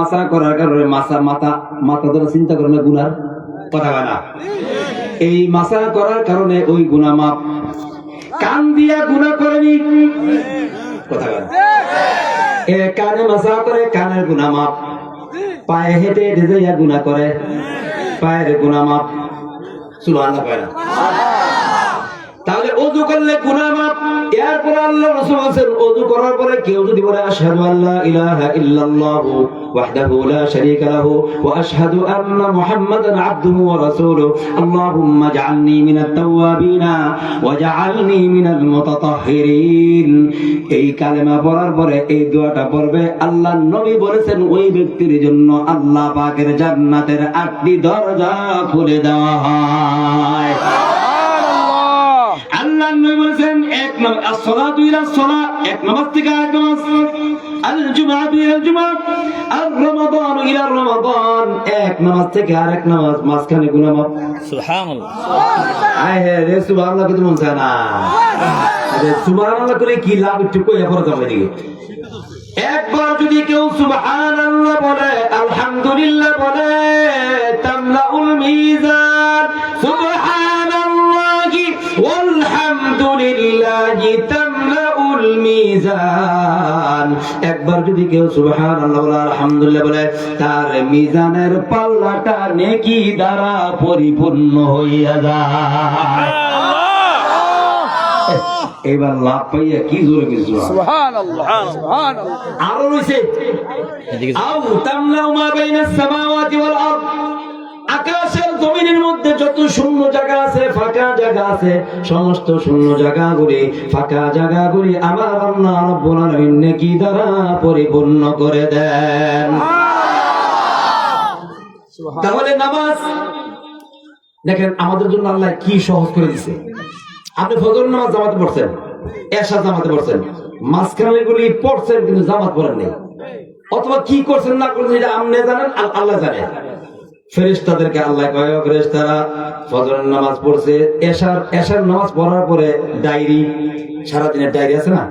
মাসা করার কারণে মাসা মাথা মাথা ধরে চিন্তা করে না, গুনার কথা না। এই মাসা করার কারণে ওই গুনা মাপ কান দিয়া গুনা করেনি, কথা এ কানে মাসা করে, কানের গুনা মাপ পায়ে হেঁটে হেঁটে যাইয়া গুনা করে, পায়ের গুনা মাপ সুবহানাল্লাহ, কয় না? তাহলে অজু করলে এরপর আল্লাহ রাসূল বলেন অজু করার পরে কেউ যদি বলে, আশহাদু আল্লা ইলাহা ইল্লাল্লাহু ওয়াহদাহু লা শারীকা লাহু ওয়া আশহাদু আন্না মুহাম্মাদান আবদুহু ওয়া আল্লাহুম্মা জাআলনি মিনাত তাওয়াবিনা ওয়া জাআলনি মিনাল মুতাতাহহিরিন এই কালেমা পড়ার পরে এই দোয়াটা পড়বে, আল্লাহর নবী বলেছেন, ওই ব্যক্তির জন্য আল্লাহ পাকের জান্নাতের আটটি দরজা খুলে দেওয়া হয় আল্লাহ নবী বলেছেন এক as-salat এক নামাজ থেকে আরেক নামাজ। আল-জুমআ ইলা আল-জুমআ আর-রমাদান ইলা রমাদান এক নামাজ থেকে আরেক নামাজ মাঝখানে গুনাহ মাফ। সুবহানাল্লাহ। আয় হে রে সুবহানাল্লাহ কিন্তু মন চায় না। আরে সুবহানাল্লাহ করে কি লাভ একটু কইয়া পড়া যাবে দিকে একবার যদি কেউ সুবহানাল্লাহ একবার যদি কেউ সুবহান আলহামদুলিল্লাহ বলে তার মিজানের পাল্লাটা নেকি দ্বারা পরিপূর্ণ হইয়া যায়। এবার লাভ পাইয়া কি জোরে কিছু আরও রয়েছে এদিকে আও তামলাউ মা বাইনাস সামাওয়াতি ওয়াল আরদ। আকাশের জমিনের মধ্যে যত শূন্য জায়গা আছে ফাঁকা জায়গা আছে সমস্ত শূন্য জায়গাগুলি ফাঁকা জায়গাগুলি আমার আল্লাহ রব্বুল আলামিন নেকি দ্বারা পরিপূর্ণ করে দেন। তাহলে নামাজ দেখেন আমাদের জন্য আল্লাহ কি সহজ করে দিছে। আপনি ফজর নামাজ জামাতে পড়ছেন এরশাদ জামাতে পড়ছেন মাঝখানে গুলি পড়ছেন কিন্তু জামাত পড়েন নেই। অথবা কি করছেন না করছেন এটা আপনি জানেন আর আল্লাহ জানে। ফেরেশতাদেরকে আল্লাহ কয় ফেরেশতারা ফজরের নামাজ পড়ছে এশার এশার নামাজ পড়ার পরে ডায়েরি সারাদিনের ডায়েরি আছে না?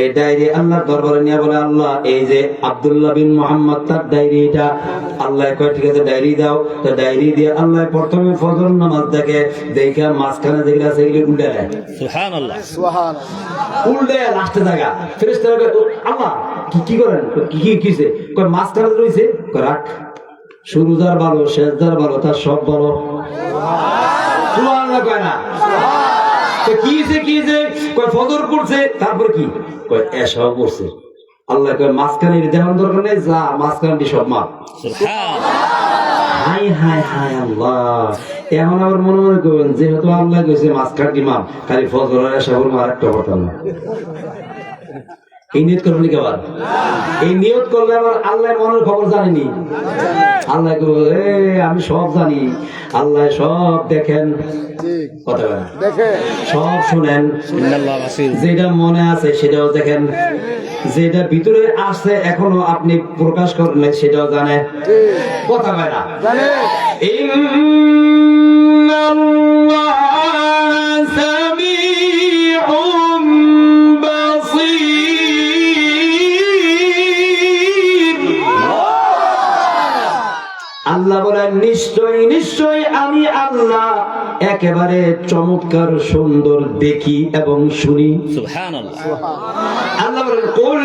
এই ডায়েরি আল্লাহর দরবারে নিয়ে বলে আল্লাহ এই যে আব্দুল্লাহ বিন মোহাম্মদ তার ডায়েরি এটা আল্লাহ কয় ঠিক আছে ডায়েরি দাও। তো ডায়েরি দিয়ে আল্লাহ প্রথমে ফজর নামাজ দেখে দেখে মাঝখানে যেগুলো আছে এগুলো উল্টে দেয়। উল্টে লাস্টে জায়গা। ফেরেশতারা আল্লাহ কি কি করেন? কি কি কিছে কয় মাঝখানে কয় রাখ। শুরুদার ভালো শেষদার ভালো তার সব ভালো। সুবহানাল্লাহ কয় না? কি হইছে, কি হইছে? কয় ফজর পড়ছে তারপর কি? কয় এসাও পড়ছে আল্লাহ কয় মাঝখানে দেওয়ার দরকার নেই যা মাঝখানে সব মাপ সুবহানাল্লাহ। হাই হাই হাই আল্লাহ। এখন আবার মনে মনে করবেন যেহেতু আল্লাহ কইছে মাঝখান কি মাপ খালি ফজর আর এসা করব আর একটা কথা না। এই নিয়ত করবেন কি আবার? এই নিয়ত করলে আবার আল্লাহ মনের খবর জানেনি। আল্লাহ এ আমি সব জানি। আল্লাহ সব দেখেন। কথা সব শুনেন। যেটা মনে আছে সেটাও দেখেন। যেটা ভিতরে আছে এখনও আপনি প্রকাশ করেন নাই, সেটাও জানে কথা কয় না। আল্লাহ বলেন নিশ্চয় নিশ্চয় আমি আল্লাহ। একেবারে চমৎকার সুন্দর দেখি এবং শুনি। সুবহানাল্লাহ। আল্লাহ বলেন কুল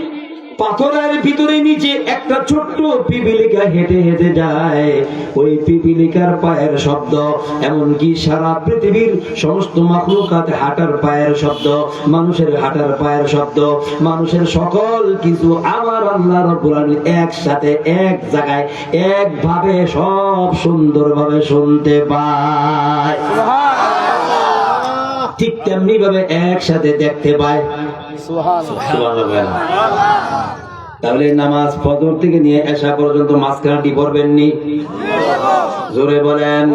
পাথরের ভিতরে নিচে একটা ছোট্ট পিপিলিকা হেঁটে হেঁটে যায়। ওই পিপিলিকার পায়ের শব্দ, এমনকি সারা পৃথিবীর সমস্ত মাখলুকাতে হাঁটার পায়ের শব্দ, মানুষের হাঁটার পায়ের শব্দ, মানুষের সকল কিছু আমার আল্লাহ রব্বুল একসাথে, এক জায়গায়, একভাবে সব সুন্দরভাবে শুনতে পায়। ঠিক তেমনি ভাবে একসাথে দেখতে পায়। তাহলে নামাজ ফজর থেকে নিয়ে এসা পর্যন্ত মাঝখানটি পড়বেননি। জোরে বলেন।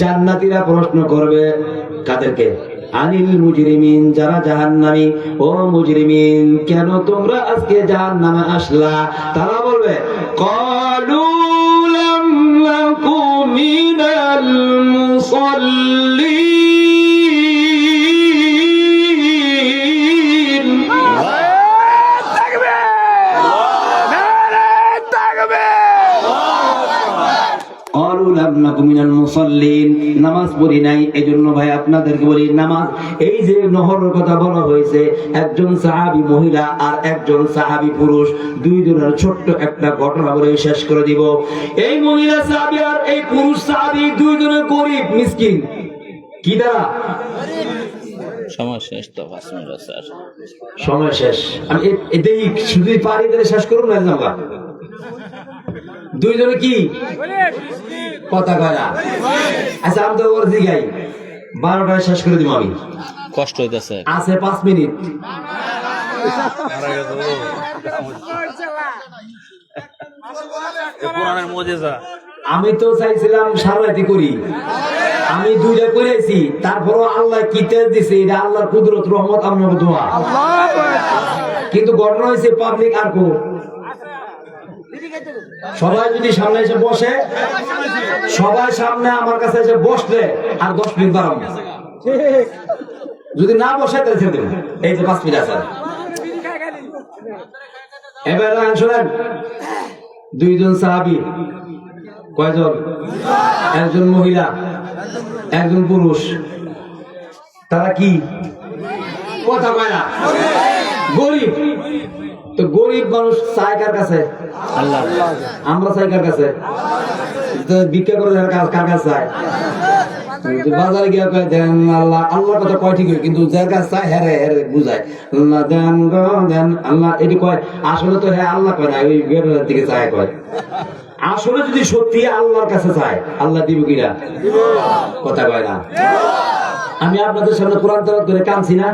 জান্নাতীরা প্রশ্ন করবে কাদেরকে? আনিল মুজরিমিন যারা জাহান্নামী ও মুজরিমিন কেন তোমরা আজকে জাহান্নামে আসলা তারা বলবে কলু লাম নাকু মিনাল মুসাল্লিন قالوا لم نكن من المصلين নামাজ পড়ি নাই এজন্য ভাই আপনাদেরকে বলি নামাজ এই যে নহরের কথা বলা হয়েছে একজন সাহাবী মহিলা আর একজন সাহাবী পুরুষ দুইজনের ছোট্ট একটা ঘটনা বলে শেষ করে দিব। এই মহিলা সাহাবী আর এই পুরুষ সাহাবী দুইজনে গরিব মিসকিন। কি দ্বারা? সময় শেষ তো পাঁচ মিনিট আছে সময় শেষ। আমি শুধু পারি শেষ করুন না দুইজনে কি? কথা কয় না আচ্ছা আমি তো ওর দিঘাই বারোটায় শেষ করে দিব আমি। কষ্ট হইতেছে। আছে পাঁচ মিনিট। আমি তো চাইছিলাম সারাইতে করি। আমি দুইটা করেছি তারপরও আল্লাহ কি তেজ দিছে এটা আল্লাহর কুদরত রহমত আপনার দোয়া। কিন্তু ঘটনা হয়েছে পাবলিক আর কো সবাই যদি সামনে এসে বসে সবাই সামনে আমার কাছে এসে বসলে আর দশ মিনিট বাড়াবো যদি না বসে, তাহলে এই যে পাঁচ মিনিট আছে। এবার শোনেন, দুইজন সাহাবি, কয়জন? একজন মহিলা, একজন পুরুষ। তারা কি? কথা কয় না। গরিব। তো গরিব মানুষ চায় কার কাছে? আল্লাহ। আমরা চাই কার কাছে? ভিক্ষা করে কার কাছে চায়? বাজারে গিয়ে কয় দেন আল্লাহ আল্লাহর কথা কয় ঠিক কিন্তু যার কাছে চায় হ্যাঁ হ্যাঁ বুঝায়। আল্লাহ দেন দেন আল্লাহ। এটি কয় আসলে তো হ্যাঁ আল্লাহ কয় না ওই বেরোর দিকে চায় কয়। আসলে যদি সত্যি আল্লাহর কাছে চায় আল্লাহ দিব কিনা? কথা কয় না। আমি আপনাদের সামনে কোরআন তেলাওয়াত করে কাঁদছি না?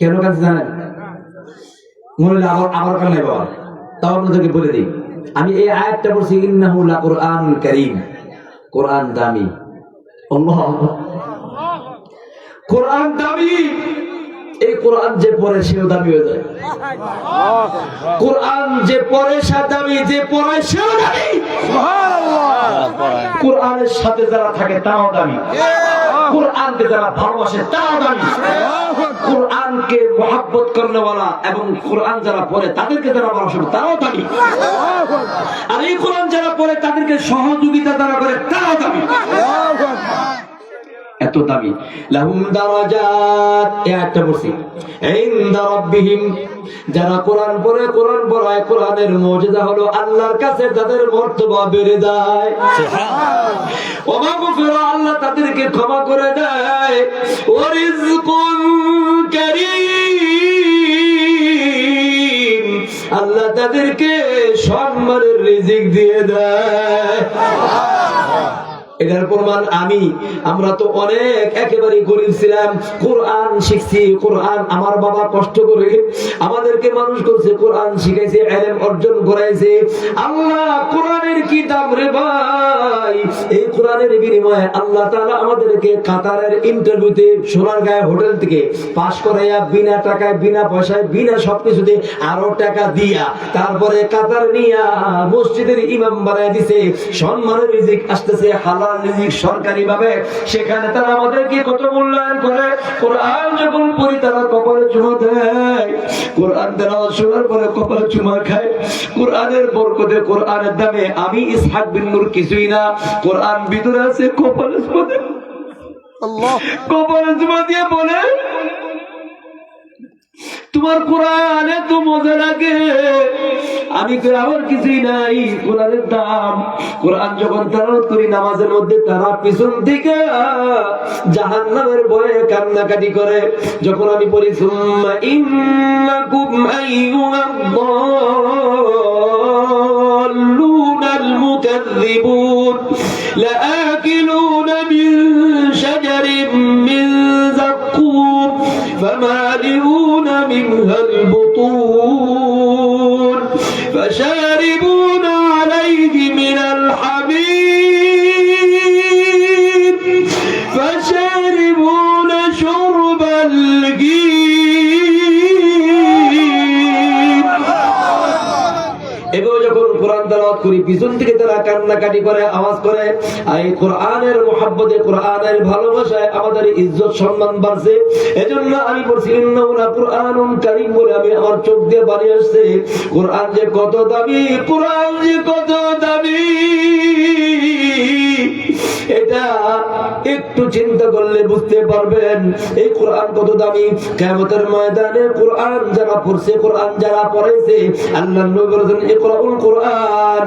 কেন কাঁদছি জানেন? মনে হলে আবার আবার কান্নাই বাবা। তাও আপনাদেরকে বলে দিই আমি এই আয়াতটা বলছি ইন্নাহু লা কোরআন কারীম। কোরআন দামি। আল্লাহ। কোরআন দামি। এই কোরআন যে পড়ে সেও দামি হয়ে যায়। কোরআন যে পড়ে সে দামি যে পড়ে সেও দামি। কোরআনের সাথে যারা থাকে তাও দামি। কোরআনকে যারা ভালোবাসে তারা দামি। কোরআনকে মহাব্বত করনেওয়ালা এবং কোরআন যারা পড়ে, তাদেরকে যারা ভালোবাসে, তারাও দামি। আর এই কোরআন যারা পড়ে, তাদেরকে সহযোগিতা যারা করে, তারাও দামি। এত দামি। লাহুম দারাজাত এ একটা বলছি ইনদা রাব্বিহিম যারা কোরআন পড়ে কোরআন পড়ায় কোরআনের মুজিজা হলো আল্লাহর কাছে তাদের মর্তবা বেড়ে যায়। ওমা গফিরা আল্লাহ তাদেরকে ক্ষমা করে দেয়। ওয়ারিজকুন কারীম আল্লাহ তাদেরকে সম্মানের রিজিক দিয়ে দেয়। এটার প্রমাণ আমি। আমরা তো অনেক একেবারে গরিব ছিলাম। কোরআন শিখছি, কোরআন আমার বাবা কষ্ট করে আমাদেরকে মানুষ করছে কোরআন শিখাইছে, এলেম অর্জন করাইছে। আল্লাহ কোরআনের কি দাম রে ভাই? এই কোরআনের বিনিময়ে আল্লাহ তাআলা আমাদেরকে কাতারের ইন্টারভিউতে সোনারগাঁও হোটেল থেকে পাশ করাইয়া বিনা টাকায়, বিনা পয়সায়, বিনা সবকিছুতে আরও টাকা দিয়া তারপরে কাতার নিয়া মসজিদের ইমাম বানায় দিছে। সম্মানের রিজিক আসতেছে হালাল আবার সরকারি ভাবে সেখানে তারা আমাদেরকে কত মূল্যায়ন করে? কোরআন যখন পড়ি তারা কপালে চুমা দেয়। কোরআন তারা শোনার পরে কপালে চুমা খায়। কোরআনের বরকতে কোরআনের দামে আমি ইসহাক বিন নূর কিছুই না। কোরআন ভিতরে আছে কপালে চুমা দেয়। কপালে চুমা দিয়ে বলে তোমার কোরআন এত মজা লাগে। আমি তো আবার কিছুই নাই, কোরআনের দাম। কোরআন যখন তেলাওয়াত করি, নামাজের মধ্যে তারা পিছন থেকে জাহান্নামের ভয়ে কান্নাকাটি করে। যখন আমি বলি সুম্মা ইন্নাকুম আইয়ুহাদ মুকাযযিবুন فمالئون منها البطون فشاربون عليه من الحميم فشاربون شرب الهيم এভাবে যখন কোরআন তেলাওয়াত করি পিছন থেকে তারা কান্নাকাটি করে, আওয়াজ করে। এই কোরআনের মোহাব্বতে, কোরআনের ভালোবাসায় আমাদের ইজ্জত সম্মান বাড়ছে। এজন্য আমি বলছি কোরআনুন কারীম বলে আমি আমার চোখ দিয়ে বাড়ি আসছে। কোরআন যে কত দামি, কোরআন যে কত দামি। এটা একটু চিন্তা করলে বুঝতে পারবেন, এই কোরআন কত দামি। কিয়ামতের ময়দানে কোরআন যারা পড়ছে, কোরআন যারা পড়েছে আল্লাহ বলেছেন কোরআন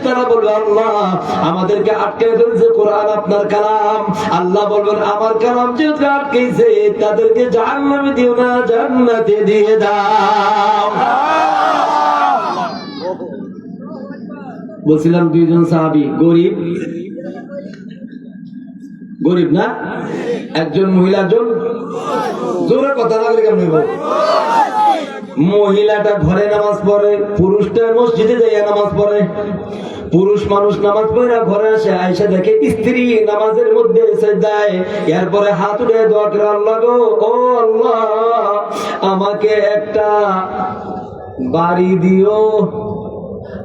বলবে, আল্লাহ, আমাদেরকে আটকাই ফেলছে কোরআন আপনার কালাম। আল্লাহ বলবেন, আমার কালাম যেহেতু আটকাইছে তাদেরকে জাহান্নামে দিও না, জান্নাতে দিয়ে দাও। বলছিলাম দুইজন সাহাবি, গরিব। গরিব না? একজন মহিলা, একজন? জোরে কথা বলে কেমন? মহিলাটা ঘরে নামাজ পড়ে, পুরুষটা মসজিদে যাইয়া নামাজ পড়ে। পুরুষ মানুষ নামাজ পড়ে ঘরে আসে আয়সা দেখে স্ত্রী নামাজের মধ্যে দেয় এরপরে হাত উঠে দোয়া করে, আল্লাহ গো, ও আল্লাহ, আমাকে একটা বাড়ি দিও,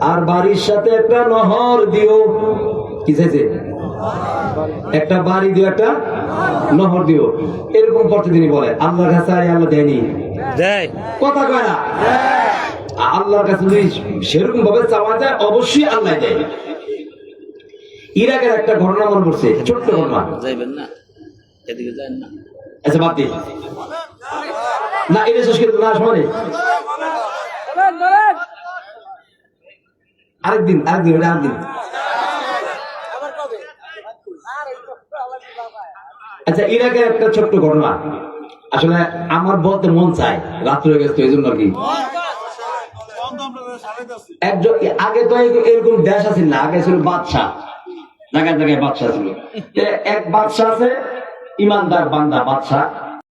আর বাড়ির সাথে একটা নহর দিও। কি চাইছে? একটা বাড়ি দিও, একটা নহর দিও। এরকম প্রতিদিনই বলে। আল্লাহ কাছে আল্লাহ দেয়নি। দেয়। কথা কয় না? আল্লাহর কাছে যদি সেরকম ভাবে চাওয়া যায় অবশ্যই আল্লাহ দেয়। ইরাকের একটা ঘটনা মনে পড়ছে ছোট্ট ঘটনা। যাইবেন না এদিকে যান না। আচ্ছা বাদ না এটা শেষ করে না শোনে আরেকদিন আরেকদিন ওটা আরেকদিন। আচ্ছা ইরাকের একটা ছোট্ট ঘটনা। আসলে আমার বলতে মন চায়, রাত্রে গেছে এই জন্য কি। আগে তো এরকম দেশ আছে না, আগে ছিল বাদশাহ। জায়গায় জায়গায় বাদশাহ ছিল। এক বাদশাহ আছে, ইমানদার বান্দা, বাদশাহ।